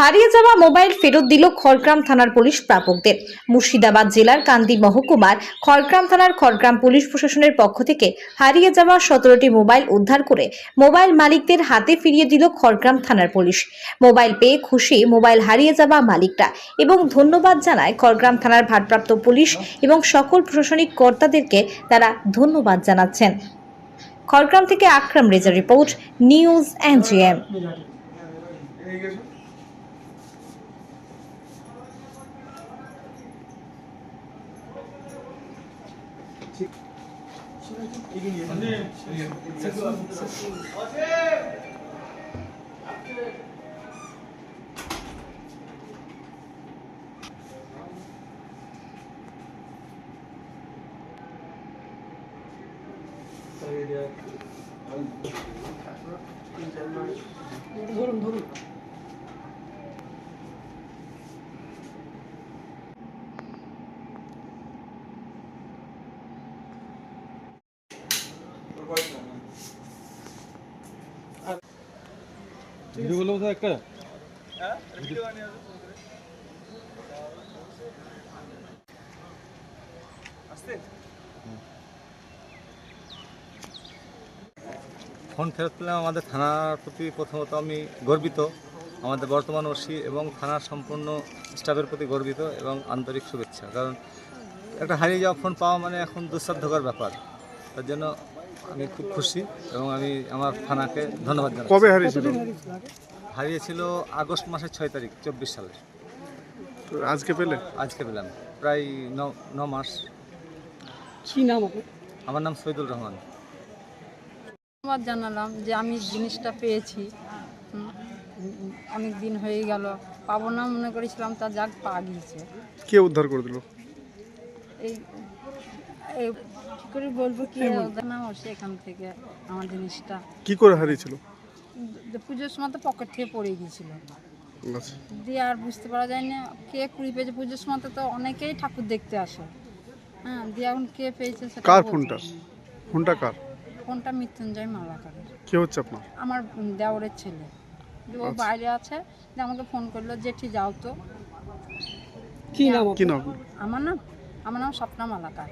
হারিয়ে যাওয়া মোবাইল ফেরত দিল খড়গ্রাম থানার পুলিশ প্রাপকদের। মুর্শিদাবাদ জেলার কান্দি মহকুমার খড়গ্রাম থানার খড়গ্রাম পুলিশ প্রশাসনের পক্ষ থেকে হারিয়ে যাওয়া সতেরোটি মোবাইল উদ্ধার করে মোবাইল মালিকদের হাতে ফিরিয়ে দিল খড়গ্রাম থানার পুলিশ। মোবাইল পেয়ে খুশি মোবাইল হারিয়ে যাওয়া মালিকরা এবং ধন্যবাদ জানায় খড়গ্রাম থানার ভারপ্রাপ্ত পুলিশ এবং সকল প্রশাসনিক কর্তাদেরকে তারা ধন্যবাদ জানাচ্ছেন। খড়গ্রাম থেকে Akram Reza report, news NGM. 선생님, 노름 노름 phone ফেরত পেলাম আমাদের থানার প্রতি প্রথমত আমি গর্বিত, আমাদের বর্তমান ওসি এবং থানার সম্পূর্ণ স্টাফের প্রতি গর্বিত এবং আন্তরিক শুভেচ্ছা। কারণ একটা হারিয়ে যাওয়া ফোন পাওয়া মানে এখন দুঃসাধ্যকর ব্যাপার। তার জন্য আমি খুব খুশি এবং আমি আমার থানাকে ধন্যবাদ জানাই কবে হারিয়েছিল? হারিয়েছিল আগস্ট মাসের ছয় তারিখ চব্বিশ সালে। তো আজকে পেলে? আজকে পেলাম প্রায় ন ন মাস। কি নাম আমার নাম সৈদুল রহমান। ধন্যবাদ জানালাম যে আমি জিনিসটা পেয়েছি। অনেক দিন হয়ে গেল পাবো না মনে করেছিলাম তা যাক পাওয়া গিয়েছে। কে উদ্ধার করে দিল? এই কী করে বলব কি নাম হচ্ছে এখান থেকে আমার জিনিসটা কি করে হারিয়েছিল? পুজোর সময় তো পকেট থেকে পড়ে গিয়েছিল আচ্ছা। দিয়ে আর বুঝতে পারা যায় না কে কুড়ি পেয়েছে পুজোর সময় তো অনেকেই ঠাকুর দেখতে আসে। হ্যাঁ দিয়ে এখন কে পেয়েছে সেটা কার ফোনটা? ফোনটা কার? ফোনটা মৃত্যুঞ্জয় মালাকারের। কে হচ্ছে আপনার? আমার দেওরের ছেলে। যে ও বাইরে আছে যে আমাকে ফোন করল জেঠি যাও তো। কি নাম কি নাম? আমার নাম আমার নাম স্বপ্না মালাকার।